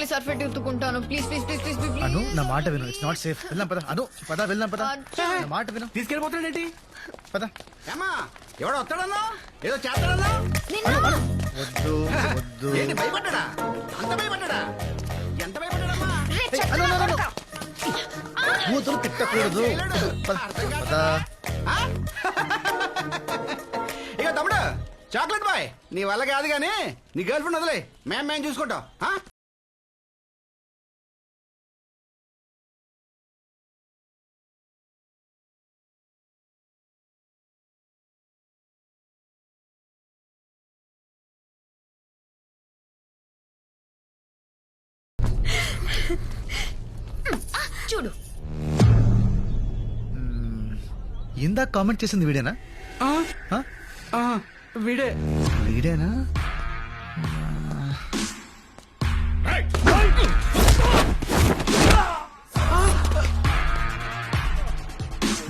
వెళ్ళి సర్ఫెట్ ఎత్తుకుంటాను please please please please please అను నా మాట విను. ఇట్స్ నాట్ సేఫ్ వెళ్దాం పద. అను పద వెళ్దాం పద. నా మాట విను. తీసుకెళ్ళిపోతాడేంటి పద. ఏమా ఎవడో వస్తాడన్నా? ఏదో చేస్తాడన్నా? వద్దు వద్దు. ఏంటి భయపడ్డా అంత భయపడ్డా ఎంత భయపడ్డాడమ్మా? ఏయ్, అను, అను, అను, అను. కూతురు తిట్టకూడదు. పద పద. ఆ? ఇక తమ్ముడు చాక్లెట్ బాయ్. నీ వల్ల కాదు కానీ నీ గర్ల్ ఫ్రెండ్ వదిలే. మేము మేము చూసుకుంటాం. ఆ? ఇందాక కామెంట్ చేసింది వీడేనా? ఆ? ఆ? ఆ, వీడే. వీడేనా?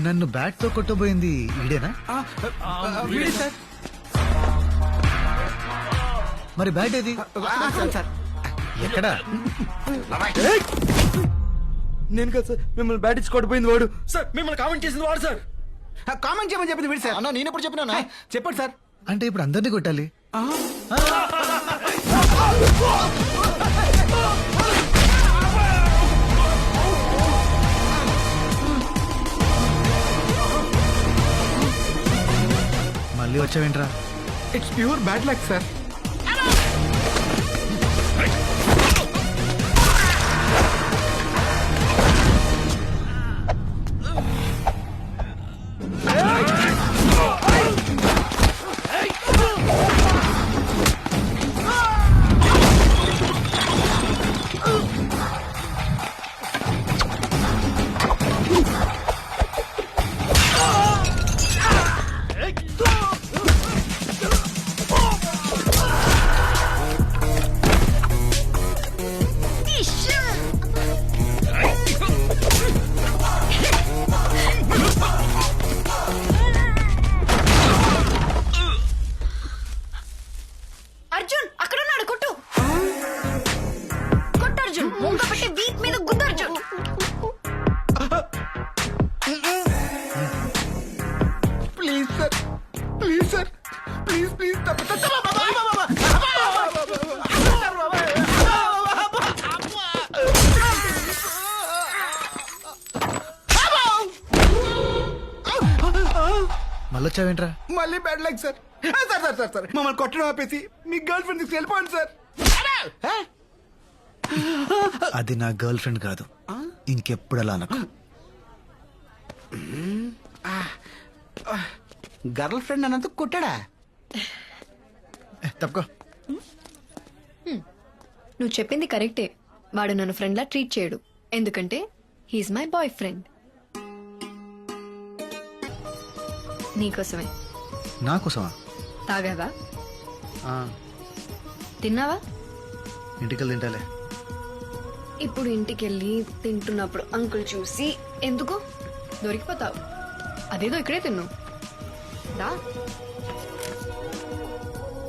నన్ను బ్యాట్తో కొట్టబోయింది వీడేనా? ఆ, ఆ, వీడే సార్. మరి బ్యాట్ ఏది? ఎక్కడా? నేను కదా సార్ మిమ్మల్ని బ్యాట్ ఇచ్చి కొట్టిపోయింది వాడు. సార్ మిమ్మల్ని కామెంట్ చేసింది వాడు సార్. కామెంట్ చేయమని చెప్పింది వీడు సార్. అన్నా నేను ఎప్పుడు చెప్పినా చెప్పండి సార్. అంటే ఇప్పుడు అందరినీ కొట్టాలి? మళ్ళీ వచ్చావేంట్రా? It's pure bad luck sir వచ్చావేంట్రా? మళ్ళీ బ్యాడ్ లక్ సార్ ఆ, సార్ సార్ సార్ సార్ మమ్మల్ని కొట్టడం ఆపేసి మీ గర్ల్ ఫ్రెండ్ తీసుకు వెళ్ళిపోండి సార్? అది నా గర్ల్ ఫ్రెండ్ కాదు. ఇంకెప్పుడు అలా అనకు. గర్ల్ ఫ్రెండ్ అన్నందుకు కొట్టాడా? తప్పుకో. నువ్వు చెప్పింది కరెక్టే వాడు నన్ను ఫ్రెండ్లా ట్రీట్ చేయడు. ఎందుకంటే హీఈస్ మై బాయ్ ఫ్రెండ్ నీకోసమే. నా కోసమా తాగావా తిన్నావా? ఇంటికి తింటాలే. ఇప్పుడు ఇంటికెళ్ళి తింటున్నప్పుడు అంకుల్ చూసి ఎందుకు? దొరికిపోతావు. అదేదో ఇక్కడే తిన్ను. దా.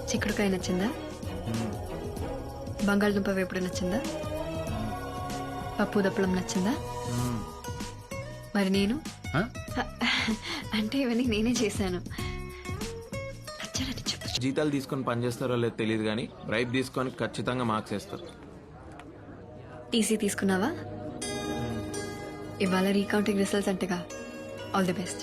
చిక్కుడుకాయ నచ్చిందా? బంగాళదుంప వేపుడు నచ్చిందా? పప్పు దప్పలం నచ్చిందా మరి నేను? అంటే ఇవన్నీ నేనే చేశాను. జీతాలు తీసుకొని పనిచేస్తారో లేదో తెలియదు కానీ బ్రైబ్ తీసుకొని ఖచ్చితంగా మార్క్స్ వేస్తారు. టీసీ తీసుకున్నావా? ఇవాళ రీకౌంటింగ్ రిజల్ట్స్ అంటగా ఆల్ ది బెస్ట్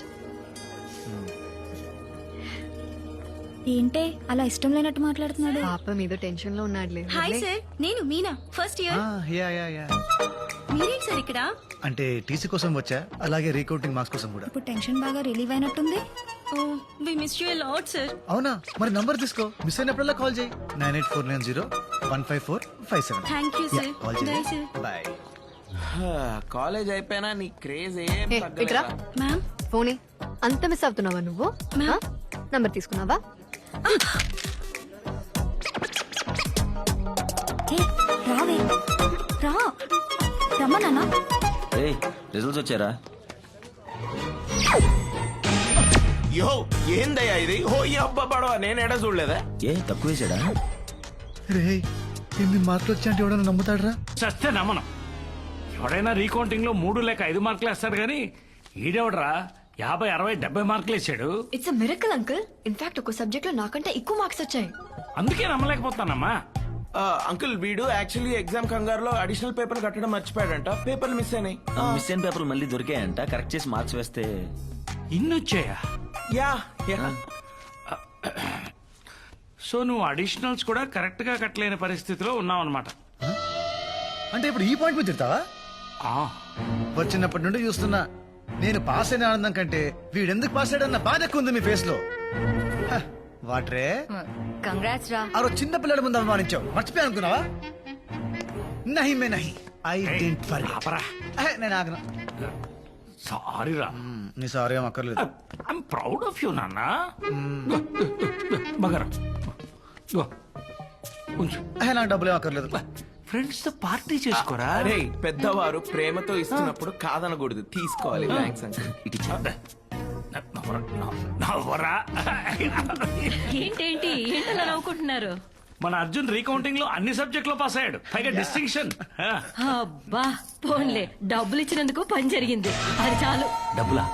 ఏంటే అలా ఇష్టం లేనట్టు మాట్లాడుతున్నాడు? పాప మీద టెన్షన్లో ఉన్నాడులే హాయ్. సార్ నేను మీనా? ఫస్ట్ ఆ, ఇయర్ యా యా యా మీరేంటి సార్ ఇక్కడ? అంటే టీసీ కోసం వచ్చా? అలాగే రీకౌంటింగ్ మార్క్స్ కోసం కూడా. ఇప్పుడు టెన్షన్ బాగా రిలీవ్ అయినట్టుంది. ఓ we miss you lot sir అవునా? మరి నంబర్ తీసుకో. మిస్ అయినప్పుడల్లా కాల్ చేయి. Nine eight four nine zero one five four five seven. Thank you sir call bye చేయి సార్ బాయ్ కాలేజ్ అయిపోయినా నీ క్రేజ్ ఏం ఇట్రా? మ్యామ్ ఫోనే. అంత మిస్ అవుతున్నావా నువ్వు? మ్యామ్. నంబర్ తీసుకున్నావా? ఏ రావే. రా. రమ్మన్నా ఏయ్ రిజల్ట్స్ వచ్చారా యో ఏందయ్యా ఇది? ఓ ఈ అబ్బా పడవ నేను ఎడ చూడలేదా? ఏ తక్కువ వేసాడా? రే ఎన్ని మార్కులు వచ్చా అంటే ఎవడన్నా నమ్ముతాడరా? చస్తే నమ్మనం. ఎవడైనా రీకౌంటింగ్లో మూడు లేక ఐదు మార్కులు వేస్తాడు కానీ ఈడెవడరా? యాభై అరవై డెబ్బై మార్కులు వేసాడు. ఇట్స్ మిరకల్ అంకుల్ ఇన్ఫాక్ట్ ఒక సబ్జెక్ట్లో నాకంటే ఎక్కువ మార్క్స్ వచ్చాయి. అందుకే నమ్మలేకపోతానమ్మా అంకుల్ వీడు యాక్చువల్లీ ఎగ్జామ్ కంగారులో అడిషనల్ పేపర్ కట్టడం మర్చిపోయాడంట. పేపర్లు మిస్ అయినాయి. మిస్ అయిన పేపర్లు మళ్ళీ దొరికాయంట. కరెక్ట్ చేసి మార్క్స్ వేస్తే ఇన్ని వచ్చాయా యా. యా సో నువ్వు అడిషనల్స్ కూడా కరెక్ట్గా కట్టలేని పరిస్థితిలో ఉన్నావు అనమాట అంటే ఇప్పుడు ఈ పాయింట్ మీద తిడతావా? వచ్చినప్పటి నుండి చూస్తున్నా నేను పాస్ అయిన ఆనందం కంటే వీడెందుకు పాస్ అయ్యాడన్న బాధ ఎక్కువ ఉంది మీ ఫేస్లో. వాట్రే? కంగ్రాట్స్ రా. ఆ రోజు చిన్న పిల్లల ముందు అవమానించావు మర్చిపోయా అనుకున్నావా? నహి మే నహి. ఐ డెంట్ ఫర్ ఆపరా. నేను ఆగను. సారీ రా నీ సారీ ఏం అక్కర్లేదు. ఐఎమ్ ప్రౌడ్ ఆఫ్ యూ నాన్న. ఇగో, ఉంచు. అహే, నాకు డబ్బులు ఏం అక్కర్లేదు. ఫ్రెండ్స్తో పార్టీ చేసుకోరా? అరే పెద్దవారు ప్రేమతో ఇస్తున్నప్పుడు కాదనకూడదు. తీసుకోవాలి. Thanks uncle. ఇటు. నవ్వరా, ఏంటేంటి? ఏంటలా నవ్వుకుంటున్నారు? మన అర్జున్ రీకౌంటింగ్లో అన్ని సబ్జెక్ట్లో పాస్ అయ్యాడు. పైగా డిస్టింక్షన్. అబ్బా పోన్లే. డబ్బులు ఇచ్చినందుకు పని జరిగింది. అది చాలు. డబ్బులా?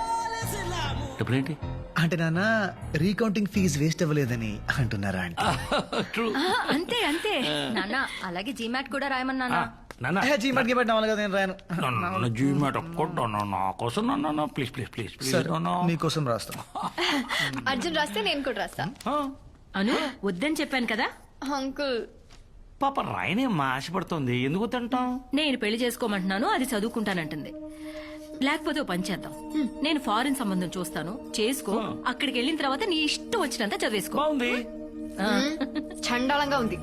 డబ్బులేంటి? అంటే నాన్న రీకౌంటింగ్ ఫీజు వేస్ట్ అవ్వలేదని అంటున్నారా అంటే ట్రూ. ఆ, అంతే అంతే. నాన్న అలాగే జీమాట్ కూడా రాయమన్నా నాన్న. జీ కదా నేను రాయను. నన్ను జీమాట్ ఒక్కటి నా కోసం నన్ను ప్లీజ్ ప్లీజ్ రాస్తాం అర్జున్ రాస్తే నేను కూడా రాస్తా. అను వద్దని చెప్పాను కదా? అంకుల్. పాప రాయనేమ్మా ఆశపడుతుంది. ఎందుకు తింటాం? నేను పెళ్ళి చేసుకోమంటున్నాను అది చదువుకుంటానంటుంది. లేకపోతే ఓ పని చేద్దాం. నేను ఫారిన్ సంబంధం చూస్తాను చేసుకో అక్కడికి వెళ్ళిన తర్వాత నీ ఇష్టం వచ్చినంత చదివేసుకో. చండాలంగా ఉంది.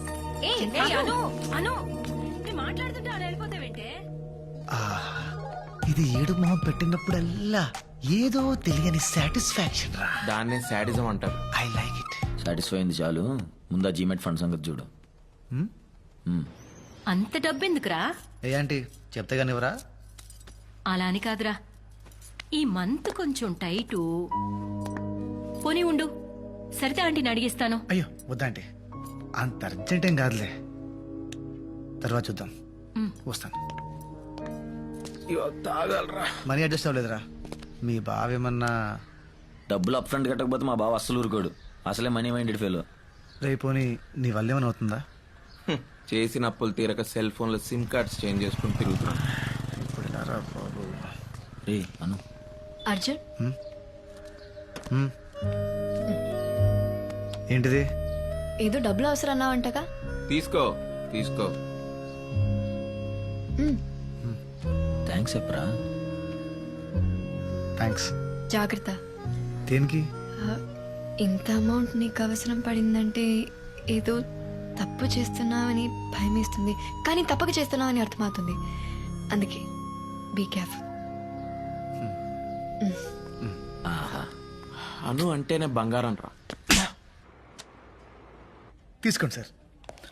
ఏయ్, అను అను. ఇది ఏడు మొహం పెట్టినప్పుడల్లా ఏదో తెలియని సాటిస్ఫాక్షన్ రా. దాన్నే శాడిజం అంటారు. ఐ లైక్ ఇట్ సాటిస్ఫై అయింది చాలు. ముందా జీమెట్ ఫండ్ సంగతి చూడు. అంత డబ్బెందుకురా ఏ ఆంటీ చెప్తే కానివరా అలా అని కాదురా. ఈ మంత్ కొంచెం టైటు. పోనీ ఉండు. సరిత ఆంటీని అడిగిస్తాను. అయ్యో వద్దా ఆంటీ. అంత అర్జెంట్ ఏం కాదులే. తర్వాత చూద్దాం. వస్తాను. తాగలరా. Money adjust అవ్వలేదురా. మీ బావేమన్నా డబ్బులు అప్ ఫ్రంట్ కట్టకపోతే మా బావ అస్సలు ఊరుకోడు. అసలే మనీ మైండెడ్ ఫెయిల్ రేపోని నీ వల్ల ఏమైనా అవుతుందా? చేసిన అప్పులు తీరక సెల్ ఫోన్లో సిమ్ కార్డ్స్ చేంజ్ చేసుకుని తిరుగుతున్నాను ఇప్పుడు బాబు? రే అను. అర్జున్? ఏంటిది? ఏదో డబ్బులు అవసరం అన్నావంటగా? తీసుకో తీసుకో. థ్యాంక్స్ చెప్పరా? థ్యాంక్స్ జాగ్రత్త. దేనికి? ఆ, ఇంత అమౌంట్ నీకు అవసరం పడిందంటే ఏదో తప్పు చేస్తున్నావని భయమేస్తుంది కానీ తప్పక చేస్తున్నావని అర్థమవుతుంది. అందుకే బీ కేర్ఫుల్ అను అంటేనే బంగారం రా. తీసుకోండి సార్.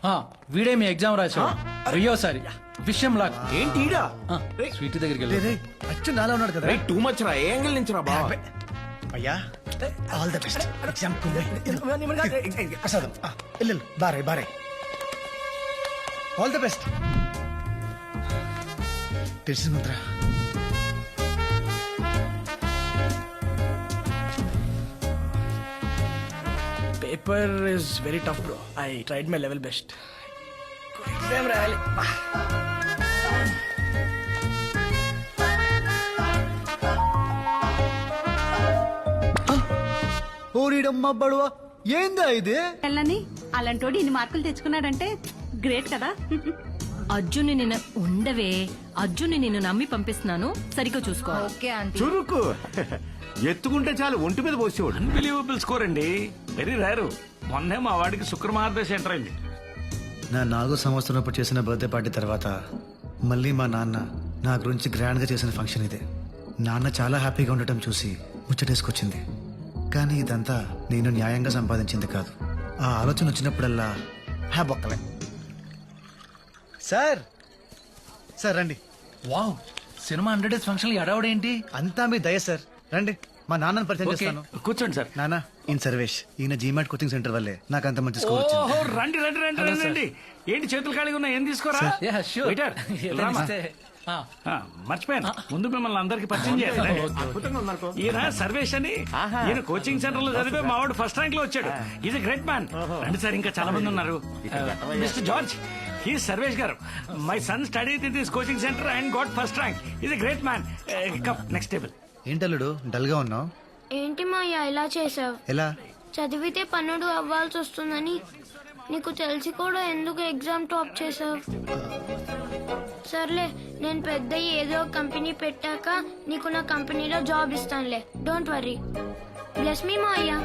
ఆ, వీడే మీ ఎగ్జామ్ రాశాడు. వెయ్యోసారి విషయం లాగా ఏంటి? స్వీట్ దగ్గరికి వెళ్ళి అచ్చు నాలో ఉన్నాడు కదా రేయ్, టూ మచ్ రా ఏ యాంగిల్ నుంచి రా బావ అయ్యా ఆల్ ద బెస్ట్ ఎగ్జామ్ ప్రసాదం వెళ్ళు. బారే బారే ఆల్ ద బెస్ట్ తెలిసింది మంత్ర paper is very tough bro I tried my level best exam రాయాలి ఓరిడమ్మ బడువా ఏందా ఇది? వెళ్ళని అలాంటోడు ఇన్ని మార్కులు తెచ్చుకున్నాడంటే గ్రేట్ కదా. అర్జున్ని నిన్న ఉండవే అర్జున్ని నిన్ను నమ్మి పంపిస్తున్నాను. సరిగ్గా చూసుకో. Okay aunty. చురుకు. ఎత్తుకుంటే చాలు ఒంటి మీద పోసేవాడు. అన్బిలీవబుల్ స్కోర్ అండి. వెరీ రేరు మొన్నే మా వాడికి శుక్రమార్దశ ఎంటర్ అయింది. నా నాలుగో సంవత్సరం అప్పుడు చేసిన బర్త్డే పార్టీ తర్వాత మళ్ళీ మా నాన్న నా గురించి గ్రాండ్గా చేసిన ఫంక్షన్ ఇదే. నాన్న చాలా హ్యాపీగా ఉండటం చూసి ముచ్చటేసుకొచ్చింది. కానీ ఇదంతా నేను న్యాయంగా సంపాదించింది కాదు. ఆ ఆలోచన వచ్చినప్పుడల్లా హ్యా బొక్కలే. సార్! సార్ రండి. Wow! Cinema hundred days function ఎడవడేంటి అంతా మీ దయ సార్. రండి. మా నాన్నని పరిచయం ఓకే. చేస్తాను. కూర్చోండి సార్. నాన్న ఈయన సర్వేష్. ఈయన జీమాట్ కోచింగ్ సెంటర్ వల్లే. నాకు అంత మంచి స్కోర్ వచ్చింది. ఓహో రండి రండి రండి రండి రండి. ఏంటి చేతులు ఖాళీగా ఉన్నాయి? ఏం తీసుకోరా? Ya sure Waiter, Rama. ఆ, మర్చిపోయాను. ముందు మిమ్మల్ని అందరికి పరిచయం చేయాలి ఈయన సర్వేష్ అని ఈయన కోచింగ్ సెంటర్లో చదివే మా వాడు ఫస్ట్ ర్యాంక్లో వచ్చాడు. ఈజ్ గ్రేట్ మ్యాన్ రండి సార్ ఇంకా చాలా మంది ఉన్నారు. మిస్టర్ జార్జ్ ఈ Sarvesh garu. My son study in this coaching centre and got first rank is great man cup next table ఏంటల్లుడు? డల్గా ఉన్నావు? ఏంటి మాయా ఇలా చేసావు ఎలా? చదివితే పన్నుడు అవ్వాల్సి వస్తుందని నీకు తెలిసి కూడా ఎందుకు ఎగ్జామ్ టాప్ చేసావు సర్లే నేను పెద్ద ఏదో కంపెనీ పెట్టాక నీకు నా కంపెనీలో job ఇస్తానులే. Don't worry bless me Maya.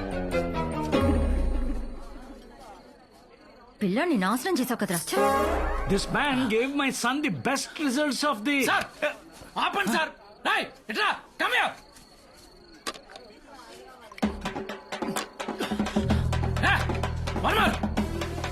పిల్లాన్ని నాశనం చేసావు కదరా. ఛ! This man gave my son the best results of the sir ఆపండి సార్ రాయ్ ఇట్రా కమ్ హియర్ వన్ మోర్